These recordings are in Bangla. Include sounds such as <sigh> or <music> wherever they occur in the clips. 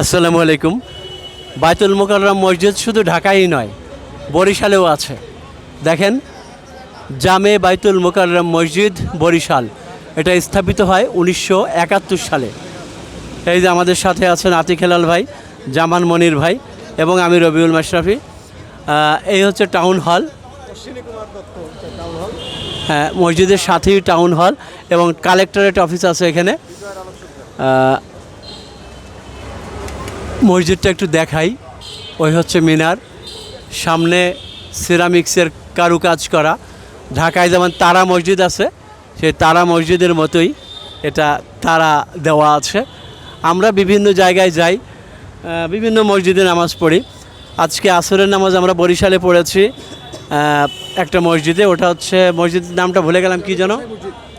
আসসালামু আলাইকুম। বাইতুল মোকাররম মসজিদ শুধু ঢাকাই নয়, বরিশালেও আছে। দেখেন, জামে বাইতুল মোকাররম মসজিদ, বরিশাল। এটা স্থাপিত হয় উনিশশো একাত্তর সালে। এই যে আমাদের সাথে আছেন আতিক হেলাল ভাই, জামান মনির ভাই এবং আমি রবিউল মাশরাফি। এই হচ্ছে টাউন হল। হ্যাঁ মসজিদের সাথেই টাউন হল এবং কালেক্টরেট অফিস আছে এখানে। মসজিদটা একটু দেখাই। ওই হচ্ছে মিনার। সামনে সিরামিক্সের কারুকাজ করা। ঢাকায় যেমন তারা মসজিদ আছে সেই তারা মসজিদের মতোই এটা তারা দেওয়া আছে। আমরা বিভিন্ন জায়গায় যাই বিভিন্ন মসজিদে নামাজ পড়ি। আজকে আসরের নামাজ আমরা বরিশালে পড়েছি একটা মসজিদে। ওটা হচ্ছে মসজিদের নামটা ভুলে গেলাম কি যেন?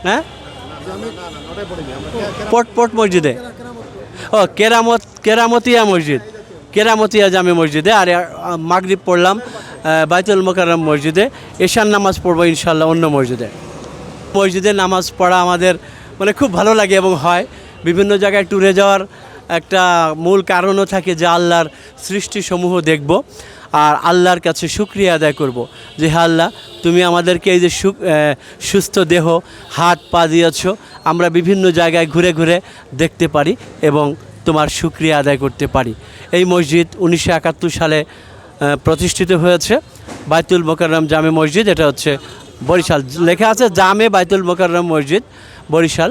হ্যাঁ? পট পট মসজিদে। ও, কেরামত কেরামতিয়া মসজিদ। কেরামতিয়া জামে মসজিদে, আর মাগরিব পড়লাম বাইতুল মোকাররম মসজিদে এশান নামাজ পড়ব ইনশাল্লাহ অন্য মসজিদে। মসজিদে নামাজ পড়া আমাদের মানে খুব ভালো লাগে এবং হয়। বিভিন্ন জায়গায় ট্যুরে যাওয়ার একটা মূল কারণও থাকে যে আল্লাহর সৃষ্টিসমূহ দেখব, আর আল্লাহর কাছে শুক্রিয়া আদায় করব যে হ্যাঁ আল্লাহ, তুমি আমাদেরকে এই যে সুস্থ দেহ, হাত পা দিয়েছ আমরা বিভিন্ন জায়গায় ঘুরে ঘুরে দেখতে পারি এবং তোমার শুক্রিয়া আদায় করতে পারি। এই মসজিদ উনিশশো একাত্তর সালে প্রতিষ্ঠিত হয়েছে বাইতুল মোকাররম জামে মসজিদ, এটা হচ্ছে বরিশাল। লেখা আছে জামে বাইতুল মোকাররম মসজিদ, বরিশাল।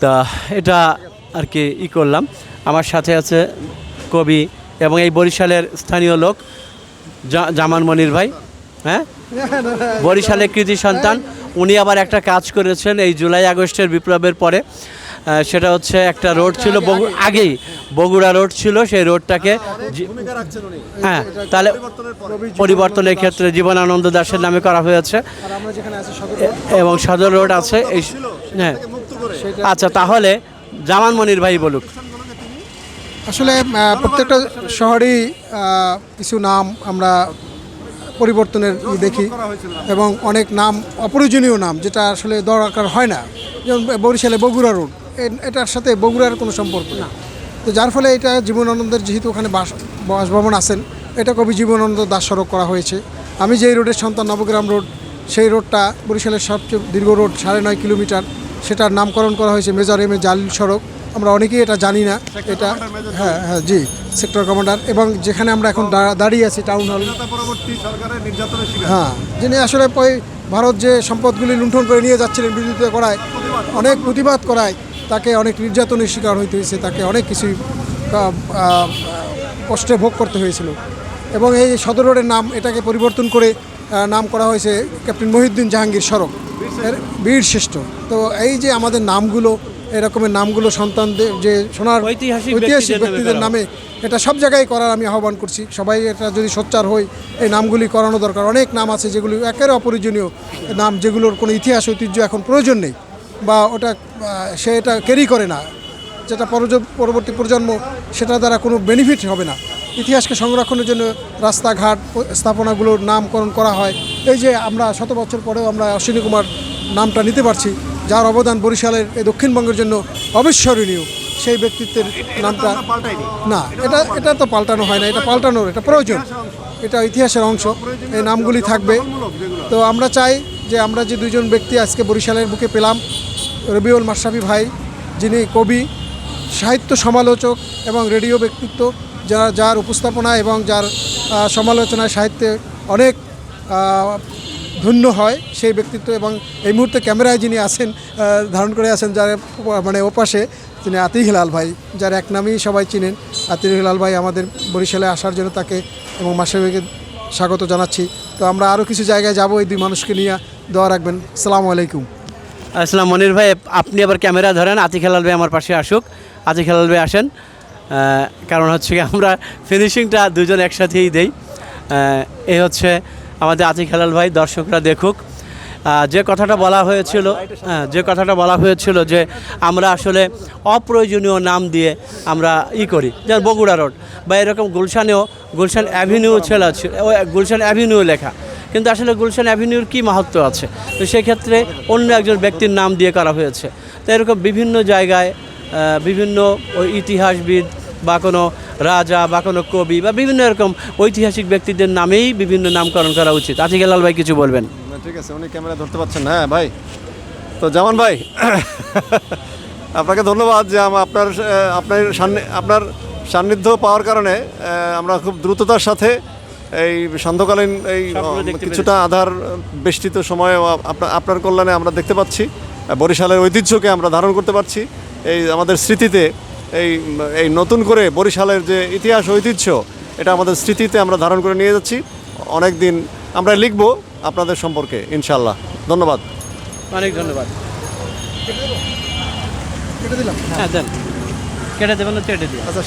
তা এটা আর কি ই করলাম। আমার সাথে আছে কবি এবং এই বরিশালের স্থানীয় লোক জামান মনির ভাই হ্যাঁ? বরিশালের কৃতি সন্তান। উনি আবার একটা কাজ করেছেন এই জুলাই আগস্টের বিপ্লবের পরে। সেটা হচ্ছে একটা রোড ছিল বগু আগেই বগুড়া রোড ছিল সেই রোডটাকে হ্যাঁ তাহলে পরিবর্তনের ক্ষেত্রে জীবনানন্দ দাসের নামে করা হয়েছে। আর আমরা যেখানে আছি সদর এ- এবং সদর রোড আছে এই হ্যাঁ। আচ্ছা তাহলে জামান মনির ভাই বলুক। আসলে প্রত্যেকটা শহরেই কিছু নাম আমরা পরিবর্তনের দেখি। এবং অনেক নাম, অপ্রয়োজনীয় নাম, যেটা আসলে দরকার হয় না। যেমন বরিশালে বগুড়া রোড এটার সাথে বগুড়ার কোনো সম্পর্ক না। তো যার ফলে এটা জীবনানন্দের যেহেতু ওখানে বাস, বাসভবন আছেন, এটা কবি জীবনানন্দ দাস সড়ক করা হয়েছে। আমি যেই রোডের সন্তান নবগ্রাম রোড, সেই রোডটা বরিশালের সবচেয়ে দীর্ঘ রোড, সাড়ে নয় কিলোমিটার, সেটার নামকরণ করা হয়েছে মেজর এম এ জালিল সড়ক। আমরা অনেকেই এটা জানি না। এটা হ্যাঁ হ্যাঁ জি সেক্টর কমান্ডার এবং যেখানে আমরা এখন দাঁড়িয়ে আছি টাউন হল হ্যাঁ যিনি আসলে ভারত যে সম্পদগুলি লুণ্ঠন করে নিয়ে যাচ্ছিলেন বিরোধিতা করায় অনেক প্রতিবাদ করায় তাকে অনেক নির্যাতনের শিকার হইতে হয়েছে তাকে অনেক কিছুই কষ্টে ভোগ করতে হয়েছিল। এবং এই সদর রোডের নাম এটাকে পরিবর্তন করে নাম করা হয়েছে ক্যাপ্টেন মহিউদ্দিন জাহাঙ্গীর সড়ক। এর বীর শ্রেষ্ঠ। তো এই যে আমাদের নামগুলো এরকমের নামগুলো সন্তানদের যে সোনার ঐতিহাসিক ব্যক্তিদের নামে এটা সব জায়গায় করার আমি আহ্বান করছি। সবাই এটা যদি সোচ্চার হই এই নামগুলি করানো দরকার। অনেক নাম আছে যেগুলি একেবারে অপরিজনীয় নাম যেগুলোর কোনো ইতিহাস ঐতিহ্য এখন প্রয়োজন নেই বা ওটা সে এটা ক্যারি করে না। যেটা পরবর্তী প্রজন্ম সেটা দ্বারা কোনো বেনিফিট হবে না। ইতিহাসকে সংরক্ষণের জন্য রাস্তাঘাট স্থাপনাগুলোর নামকরণ করা হয়। এই যে আমরা শত বছর পরেও আমরা অশ্বিনী কুমার নামটা নিতে পারছি যার অবদান বরিশালের এই দক্ষিণবঙ্গের জন্য অবিস্মরণীয় সেই ব্যক্তিত্বের নামটা না এটা এটা তো পাল্টানো হয় না এটা পাল্টানোর এটা প্রয়োজন। এটা ইতিহাসের অংশ এই নামগুলি থাকবে। তো আমরা চাই যে আমরা যে দুজন ব্যক্তি আজকে বরিশালের বুকে পেলাম রবিউল মাশরাফি ভাই যিনি কবি সাহিত্য সমালোচক এবং রেডিও ব্যক্তিত্ব যার যার উপস্থাপনা এবং যার সমালোচনায় সাহিত্যে অনেক ধন্য হয় সেই ব্যক্তিত্ব এবং এই মুহূর্তে ক্যামেরায় যিনি আছেন ধারণ করে আছেন যার মানে ওপাশে তিনি আতিক হিলাল ভাই, যার এক নামেই সবাই চিনেন। আতিক হিলাল ভাই আমাদের বরিশালে আসার জন্য তাকে এবং মাসেরকে স্বাগত জানাচ্ছি। তো আমরা আরও কিছু জায়গায় যাব এই দুই মানুষকে নিয়ে। দোয়া রাখবেন। সালামু আলাইকুম। আসসালাম মনির ভাই, আপনি আবার ক্যামেরা ধরেন, আতিক হেলাল ভাই আমার পাশে আসুক। আতিক হেলাল ভাই আসেন। কারণ হচ্ছে আমরা ফিনিশিংটা দুজন একসাথেই দেই। এই হচ্ছে আমাদের আতিক হেলাল ভাই দর্শকরা দেখুক। যে কথাটা বলা হয়েছিল হ্যাঁ, যে কথাটা বলা হয়েছিল যে আমরা আসলে অপ্রয়োজনীয় নাম দিয়ে আমরা ই করি যেমন বগুড়া রোড বা এরকম গুলশানেও গুলশান অ্যাভিনিউ ছিল গুলশান অ্যাভিনিউ লেখা। কিন্তু আসলে গুলশান অ্যাভিনিউর কী মাহাত্ম আছে? তো সেক্ষেত্রে অন্য একজন ব্যক্তির নাম দিয়ে করা হয়েছে। তো এরকম বিভিন্ন জায়গায় বিভিন্ন ইতিহাসবিদ বা কোনো রাজা বা কোনো কবি বা বিভিন্ন রকম ঐতিহাসিক ব্যক্তিদের নামেই বিভিন্ন নামকরণ করা উচিত। আতিক লাল ভাই কিছু বলবেন? ঠিক আছে উনি ক্যামেরা ধরতে পারছেন হ্যাঁ ভাই। তো জামান ভাই <coughs> আপনাকে ধন্যবাদ যে আপনার আপনার আপনার সান্নিধ্য পাওয়ার কারণে আমরা খুব দ্রুততার সাথে এই সান্ধ্যকালীন এই কিছুটা আধার বেষ্টিত সময় আপনার কল্যাণে আমরা দেখতে পাচ্ছি বরিশালের ঐতিহ্যকে আমরা ধারণ করতে পারছি। এই আমাদের স্মৃতিতে এই এই নতুন করে বরিশালের যে ইতিহাস ঐতিহ্য এটা আমাদের স্মৃতিতে আমরা ধারণ করে নিয়ে যাচ্ছি। অনেক দিন আমরা লিখব আপনাদের সম্পর্কে ইনশাল্লাহ ধন্যবাদ। অনেক ধন্যবাদ। কেটে দিলাম। হ্যাঁ দেন। কেটে দেবেন না কেটে দিই আচ্ছা